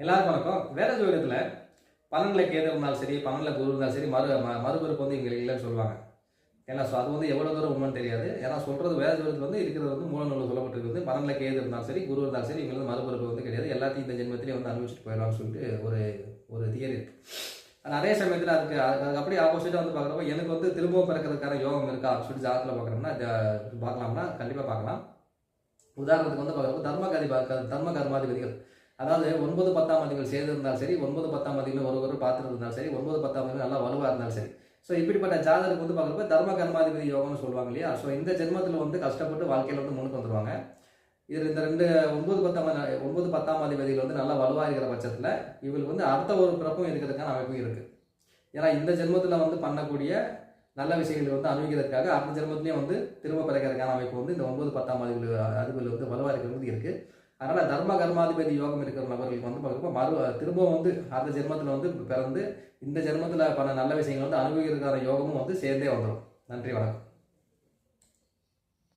எல்லாருக்கும் வணக்கம். வேத ஜோதிடத்தில் பன்னெண்டில் கேது இருந்தாலும் சரி பன்னெண்டில் குரு இருந்தாலும் சரி மறு ம- மறுபிறப்பு வந்து இங்கே இல்லைன்னு சொல்லுவாங்க. ஏன்னா ஸோ அது வந்து எவ்வளோ தூரம் உண்மைன்னு தெரியாது. ஏன்னா சொல்கிறது வேத ஜோதிடத்தில் வந்து இருக்கிறது வந்து மூல நூலில் சொல்லப்பட்டிருக்கு பன்னெண்டில் கேது இருந்தாலும் சரி குரு இருந்தாலும் சரி இவங்க வந்து மறுபிறப்பு வந்து கிடையாது. எல்லாத்தையும் இந்த ஜென்மத்திலே வந்து அனுபவிச்சுட்டு போயிடலாம்னு சொல்லிட்டு ஒரு ஒரு தியரி இருக்குது நிறைய சமயத்தில் அதுக்கு அது- அதுக்கு அப்படியே ஆப்போசிட்டாக வந்து பார்க்குறப்ப எனக்கு வந்து திரும்பவும் பிறக்கிறதுக்கான யோகம் இருக்கா அப்படின்னு சொல்லிட்டு ஜாதகத்தில் பார்க்குறோம்னா பார்க்கலாம்னா கண்டிப்பாக பார்க்கலாம். உதாரணத்துக்கு வந்து பார்க்குறப்ப தர்ம கதி தர்ம கர்மாதிபதிகள். அதாவது ஒன்பது பத்தாம் அதிகள் சேர்ந்து இருந்தாலும் சரி ஒன்பது பத்தாம் அதிகள் ஒரு ஒரு பார்த்துட்டு இருந்தாலும் சரி ஒன்பது பத்தாம் அதிகள் நல்லா வலுவாக இருந்தாலும் சரி. ஸோ இப்படிப்பட்ட ஜாதகருக்கு வந்து பார்க்குறப்ப தர்ம கர்மாதிபதி யோகம்னு சொல்லுவாங்க இல்லையா? ஸோ இந்த ஜென்மத்தில் வந்து கஷ்டப்பட்டு வாழ்க்கையில் வந்து முன்னுக்கு வந்துருவாங்க. இதில் இந்த ரெண்டு ஒன்பது பத்தாம் ஒன்பது பத்தாம் அதிபதிகள் வந்து நல்லா வலுவாக இருக்கிற பட்சத்தில் இவங்களுக்கு வந்து அடுத்த ஒரு பிறப்பும் இருக்கிறதுக்கான அமைப்பும் இருக்குது ஏன்னா இந்த ஜென்மத்தில் வந்து பண்ணக்கூடிய நல்ல விஷயங்களை வந்து அனுபவிக்கிறதுக்காக அடுத்த ஜென்மத்திலையும் வந்து திரும்ப பிறக்கிறதுக்கான அமைப்பு வந்து இந்த ஒன்பது பத்தாம் அதிபதி அதிபதிகள் வந்து வலுவாக இருக்கிறது இருக்குது அதனால தர்ம கர்மாதிபதி யோகம் இருக்கிற நபர்களுக்கு வந்து பார்க்குறப்ப மறு திரும்பவும் வந்து அந்த ஜென்மத்தில் வந்து பிறந்து இந்த ஜென்மத்தில் பண்ண நல்ல விஷயங்கள் வந்து அனுபவிக்கிறதுக்கான யோகமும் வந்து சேர்ந்தே வந்துடும் நன்றி வணக்கம்.